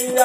ఏళ్ళ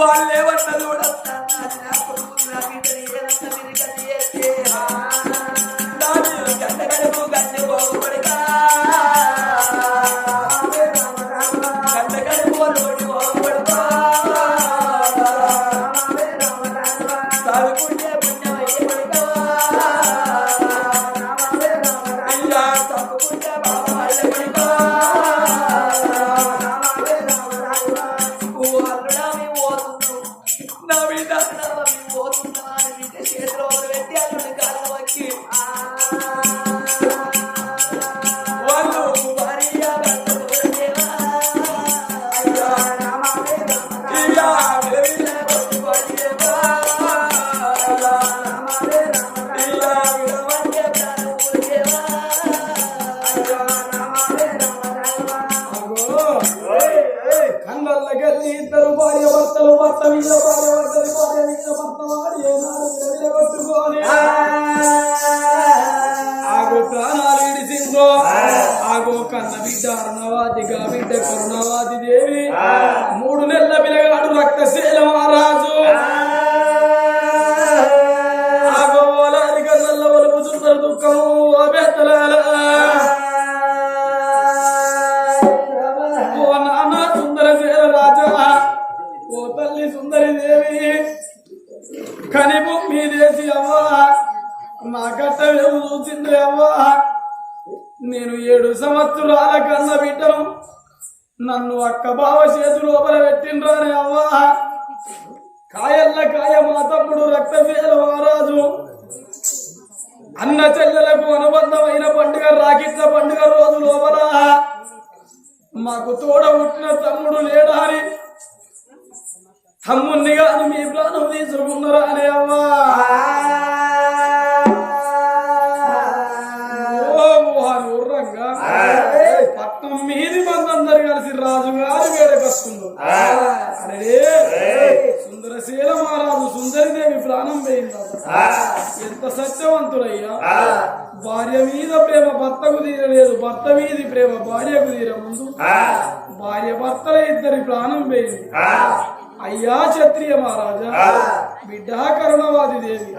వాళ్ళు చూసింది అవ్వా నేను ఏడు సంవత్సరాల కన్న బిడ్డను. నన్ను అక్క బావ చేతులు లోపల పెట్టిండ్రాని అవ్వా. కాయల్ల కాయ మా తమ్ముడు రక్తశీల మహారాజు. అన్న చెల్లెలకు అనుబంధమైన పండుగ రాకిట్ల పండుగ రోజు లోపల. మాకు తోడ పుట్టిన తమ్ముడు లేడా అని. తమ్ముణ్ణి కాదు మీ ప్రాణం తీసుకున్నారా అని అవ్వా. సుందరశీల మహారాజు సుందరిదేవి ప్రాణం పోయిందా ఎంత సత్యవంతుడయ్యా? భార్య మీద ప్రేమ భర్తకు తీరలేదు. భర్త మీది ప్రేమ భార్యకు తీర ముందు. భార్య భర్తల ఇద్దరి ప్రాణం పోయింది అయ్యా క్షత్రియ మహారాజా బిడ్డ కరుణవాది దేవి.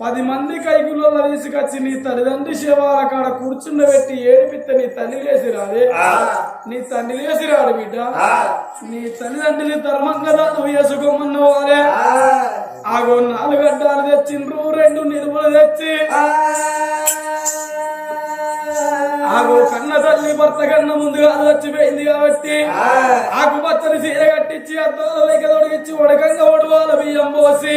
పది మంది కైకులలో తీసుకొచ్చి నీ తల్లిదండ్రి శివాల కాడ కూర్చుండబెట్టి ఏడిపిత్త నీ తల్లి లేసి రాదే నీ తండ్రి లేసి రాడు బిడ్డ నీ తల్లిదండ్రులు ధర్మంగా నువ్వు వేసుకోమన్న వారే ఆగో నాలుగు గడ్డాలు తెచ్చిండ్రు రెండు నిరుములు తెచ్చి. ఆగో కన్న తల్లి భర్త కన్న ముందుగా వచ్చిపోయింది కాబట్టి ఆకు పచ్చని చీర కట్టించి అద్దాల లేక తొడిగించి ఉడకంగా ఒడవాల బియ్యం పోసి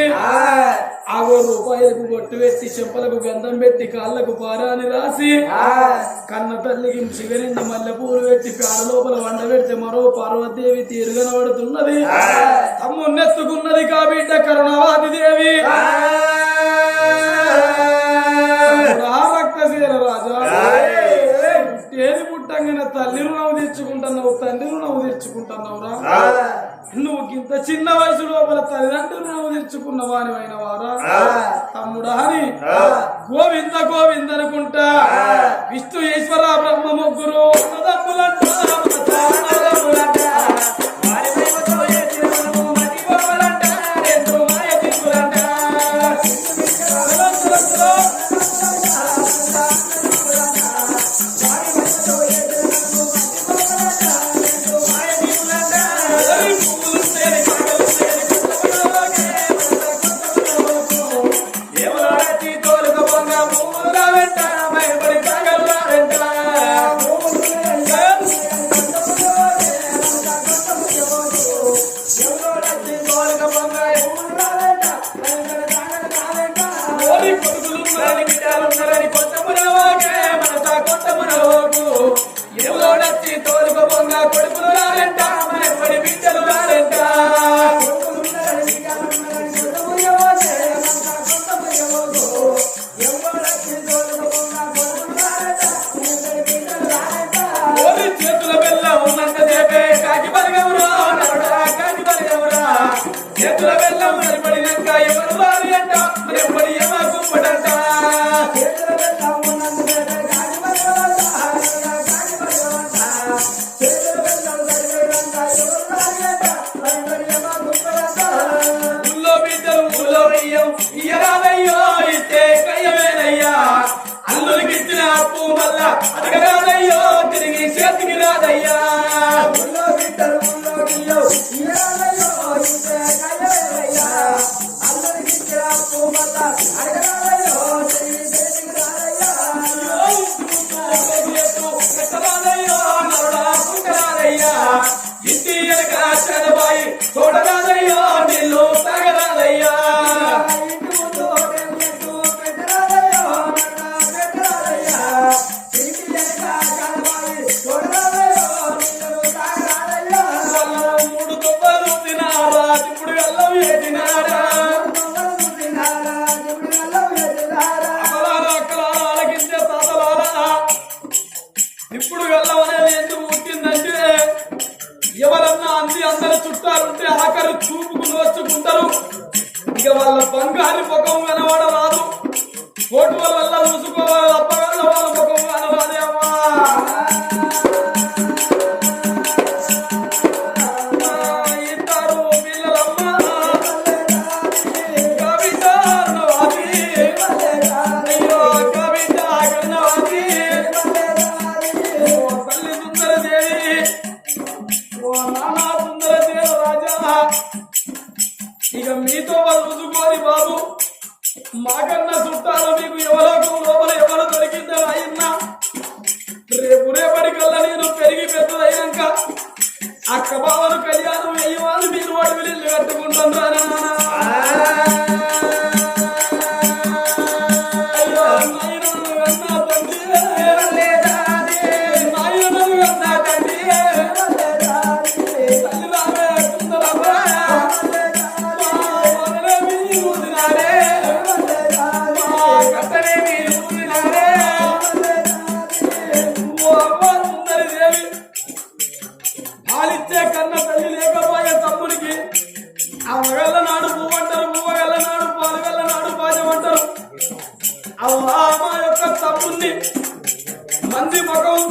ఆగో రూపాయలకు బొట్టు పెట్టి చెంపలకు గంధం పెట్టి కాళ్ళకు పారాని రాసి కన్న తల్లికి చిగరింది మల్లె పూలు పెట్టి పేడ లోపల వండ పెడితే మరో పార్వతీదేవి తీరుగనబడుతున్నది తమ్మున్నెత్తుకున్నది కాబిడ్డ కరుణవాది దేవి. పుట్టంగానే తల్లి రుణం తీర్చుకుంటున్నావు తండ్రి రుణం తీర్చుకుంటున్నావురా. నువ్వు ఇంత చిన్న వయసు లోపల తల్లిదండ్రులు రుణం తీర్చుకున్న వారి? వారా తమ్ముడా అని గోవింద గోవింద అనుకుంటా విష్ణు ఈశ్వర బ్రహ్మ ముగ్గురు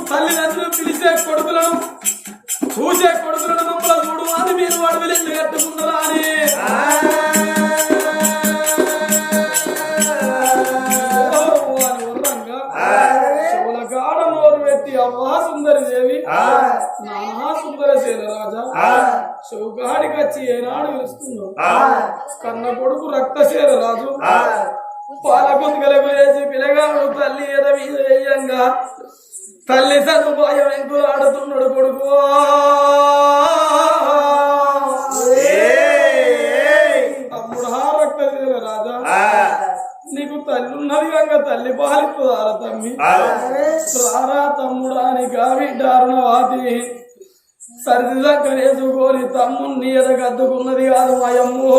తల్లిదండ్రులు పిలిచే కొడుకులను చూసే కొడుకులను మమ్మల్ని చూడు అని మీరు అడవిలు ఎందుకు కట్టుకున్నారా అని. ఓ వచ్చి ఏనాడు పిలుస్తున్నావు కన్న కొడుకు రక్తశేర రాజు పాలకొందుకలకు వేసి పిల్లగాడు తల్లి ఎద మీద వేయంగా. తల్లి సదుపాయం ఎంకులు ఆడుతున్నాడు కొడుకు నీకు తల్లి ఉన్నది కనుక తల్లి పాలిపోదారా తమ్మి రారా తమ్ముడా అని గావిడ్డారున వాతి సరిది దగ్గరేసుకోని తమ్ముణ్ణి ఎదగద్దుకున్నది కాదు మాయమ్మో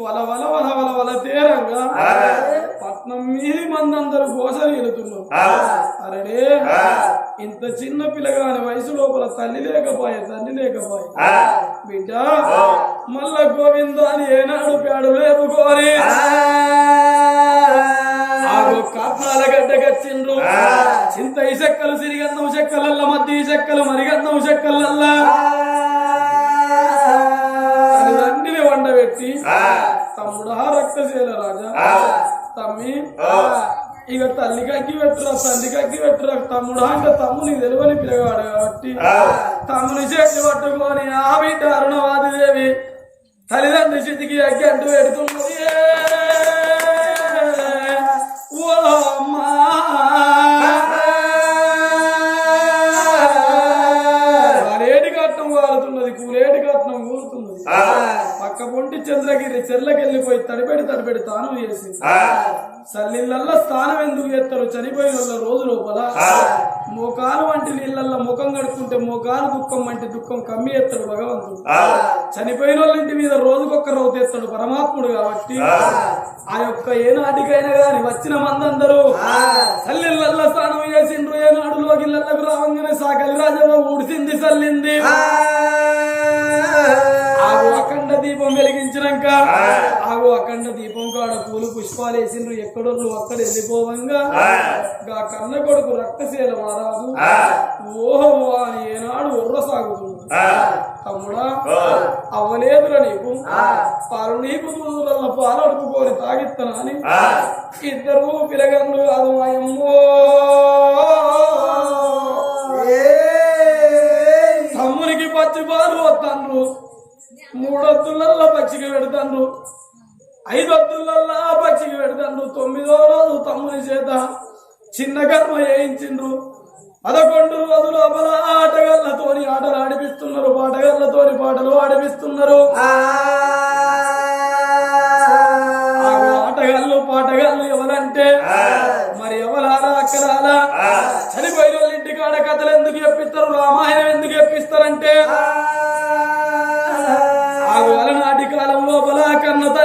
వల వల వల వల వల తేరంగా పట్నం మీది మందందరూ గోసలు వెళుతున్నారు అరే ఇంత చిన్న పిల్లగాని వయసు లోపల తల్లి లేకపోయే తల్లి లేకపోయే. బిడ్డ మల్ల గోవింద అని ఏనాడు పేడు లేపుకోని ఆగు కాట్నాల గడ్డ కచ్చిండ్రు చింత ఈ చెక్కలు సిరిగంధం చెక్కలల్ల మధ్య ఈ చెక్కలు మరిగంధం చెక్కలల్లా. అన్నిని వండబెట్టి తమ్ముడా రక్తశీల రాజా. తమ్మి. ఇక తల్లికి అగ్గి పెట్టురా తల్లికి అగ్గి పెట్టురా తమ్ముడు అంటే తమ్ముని తెలివని పిల్లగాడు కాబట్టి. తమ్ముని చేతి పట్టుకొని ఆ బిడ్డ అరుణవాది దేవి తల్లిదండ్రి చితికి అగ్గి అంటూ పెడుతున్నది ఓ అమ్మా. పక్క పొంటి చంద్రగిరి చెర్లకెళ్ళిపోయి తడిపెడి తడిపెడి తాను చేసి సల్లిళ్ళల్లో స్నానం ఎందుకు చేస్తారు? చనిపోయిన రోజు లోపల మోకాలు వంటి నీళ్ళల్లో ముఖం కడుక్కుంటే మోకాలు దుఃఖం వంటి దుఃఖం కమ్మి ఎత్తాడు భగవంతుడు. చనిపోయిన వాళ్ళ ఇంటి మీద రోజుకొక్క రోజు ఎత్తాడు పరమాత్ముడు కాబట్టి ఆ. యొక్క ఏనాటికైనా గాని వచ్చిన మందందరూ సల్లిళ్ళల్లో స్నానం చేసిండ్రు. ఏనాడు లోగిళ్ళకు రావంగానే సాకలి రాజవ్వ ఊడిసింది సల్లింది దీపం వెలిగించినాక ఆగు అఖండ దీపం కాడ పూలు పుష్పాలు వేసిండ్రు. ఎక్కడో నువ్వు అక్కడ వెళ్ళిపోవంగా గా కన్న కొడుకు రక్తశీల మహారాజు ఓహో అని ఏనాడు ఉర్ర సాగుతుంది. తమ్ముడా అవ్వలేదురా నీకు. పాలు నీకు దూదులల్ల పాలు అడుపుకొని తాగిత్తనా అని ఇద్దరు పిలగన్లు కాదు మాయమ్మో తమ్మునికి పచ్చి పాలు వస్తాను మూడొత్తులల్లో పచ్చిక పెడతాను ఐదొత్తులల్లో పచ్చిక పెడతాను తొమ్మిదో రోజు తమ్ముని చేత చిన్న కర్మ వేయించిండ్రు పదకొండు రోజుల లోపల ఆటగాళ్ళతోని ఆటలు ఆడిపిస్తున్నారు. పాటగాళ్ళతోని పాటలు ఆడిపిస్తున్నారు. ఆటగాళ్ళు పాటగాళ్ళు ఎవరంటే? మరి ఎవరాలా అక్కరాలా చనిపోయిన వాళ్ళ ఇంటి కాడ కథలు ఎందుకు చెప్పిస్తారు? రామాయణం ఎందుకు చెప్పిస్తారంటే?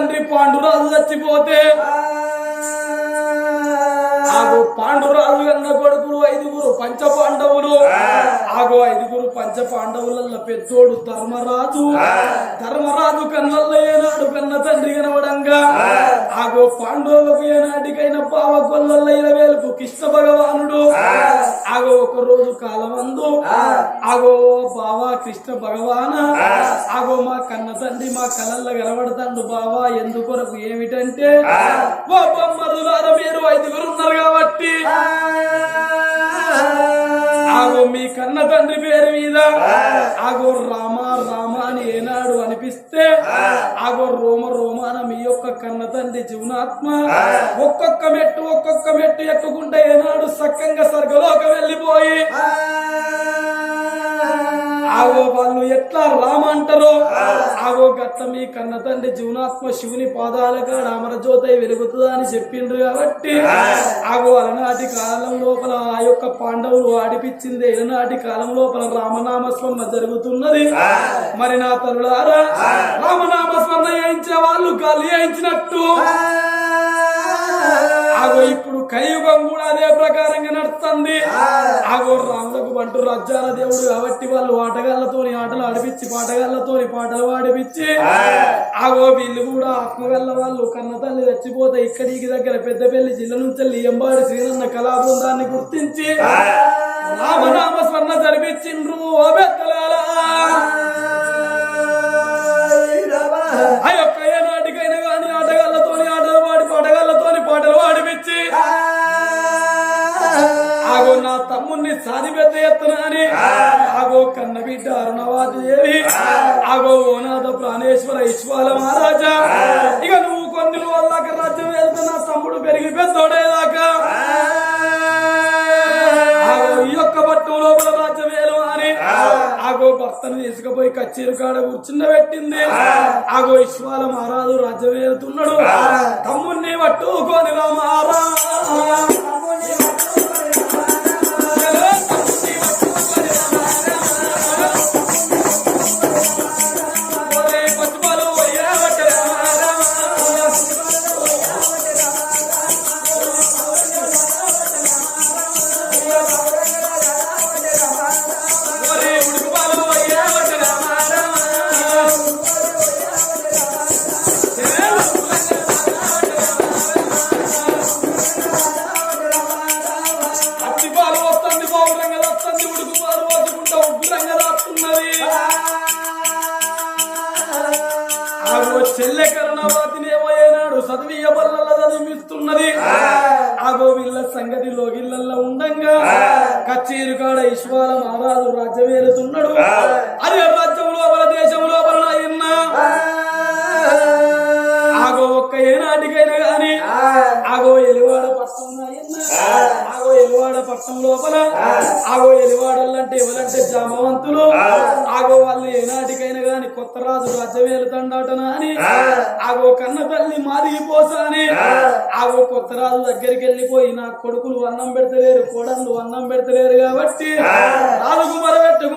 తండ్రి పాండురాజు చచ్చిపోతే పాండురాజు ఐదుగురు పంచ పాండవులు ఆగు ఐదుగురు పంచ పాండవుల పెద్దోడు ధర్మరాజు. ధర్మరాజు కన్నల్ల ఏనాడు కన్న తండ్రి కనవడంగా ఆగో పాండవులకు ఏనాటికైన పావ కొల్లల్ల ఇరవేలకు కృష్ణ భగవానుడు. ఆగో ఒక రోజు కాలమందు ఆగో బావా కృష్ణ భగవాన. ఆగో మా కన్న తండ్రి మా కలల్ల కనబడతాడు బావా ఎందుకొరకు ఏమిటంటే ఓ బొమ్మరులార మీరు ఐదుగురు ఉన్నారు కాబట్టి. ఆగో మీ కన్న తండ్రి పేరు మీద. ఆగో రామ రామ అని ఏనాడు అనిపిస్తే ఆగో రోమ రోమాన మీ యొక్క కన్న తండ్రి జీవనాత్మ ఒక్కొక్క మెట్టు ఒక్కొక్క మెట్టు ఎక్కుకుంటే ఏనాడు సక్కంగా సర్గలోకి వెళ్ళిపోయి ఆగో వాళ్ళు ఎట్లా రామ అంటారో? ఆగో గట్ల మీ కన్న తండ్రి జీవనాత్మ శివుని పాదాల కాడ అమరజ్యోతి వెలుగుతుందా అని చెప్పిండ్రు కాబట్టి ఆగో అలనాటి కాలం లోపల ఆ యొక్క పాండవులు ఆడిపించింది ఎలనాటి కాలం లోపల రామనామస్మరణ జరుగుతున్నది. మరి నా తరులారా రామనామస్మరణ చేయించే వాళ్ళు గాలి చేయించినట్టు. కలియుగం కూడా అదే ప్రకారంగా నడుస్తుంది. ఆగో రాములకు బంటు రజ్జాల దేవుడు కాబట్టి వాళ్ళు ఆటగాళ్ళతోని ఆటలు ఆడిపించి పాటగాళ్ళతోని పాటలు ఆడిపించి ఆగో వీళ్ళు కూడా ఆత్మగల్ల వాళ్ళు కన్న తల్లి చచ్చిపోతే ఇక్కడికి దగ్గర పెద్దపల్లి జిల్లా నుంచి ఎంబాడి శ్రీనన్న కళా బృందాన్ని గుర్తించి రామనామ స్వర్ణ జరిపించిండ్రు ఓ పెద్దలారా కన్న బిడ్డ అరుణవాదేవి ఆగో ఓనాథ ప్రాణేశ్వర ఇశ్వాల మహారాజా. ఇక నువ్వు కొన్ని రోజులకి రాజ్యం వెళ్తున్న తమ్ముడు పెరిగి పెద్దోడేదాకా. ఈ యొక్క పట్టం లోపల రాజ్యం వేలు అని. ఆగో భర్తను తీసుకుపోయి కచ్చేరు కాడ కూర్చున్న పెట్టింది. ఆగో ఇశ్వాల మహారాజు రాజ్యం వేలుతున్నాడు. తమ్ముణ్ణి పట్టుకొని రామారా ఒరే ఆగో చెల్లె కరుణవాతిని ఏమో ఏనాడు చదివియ బల్ల చదివిస్తున్నది. ఆగో వీళ్ళ సంగతి లోగిళ్ళల్లో ఉండంగా కచ్చేరు కాడ ఈశ్వర మహారాజు రాజ్యం ఏలుతున్నాడు అదే రాజ్యం ఎలివాడ పట్టణం లోపల ఆగో ఎలివాడలంటే ఎవరంటే జామవంతులు? ఆగో వాళ్ళు ఏనాటికైనా గాని కొత్త రాజు రాజ్యం వెళ్తాడటనా అని ఆగో కన్న తల్లి మాదిగి పోసా అని ఆగో కొత్త రాజు దగ్గరికి వెళ్ళిపోయి నా కొడుకులు అన్నం పెడతలేరు కోడళ్ళు అన్నం పెడతలేరు కాబట్టి రాజుకు మరబెట్టుకు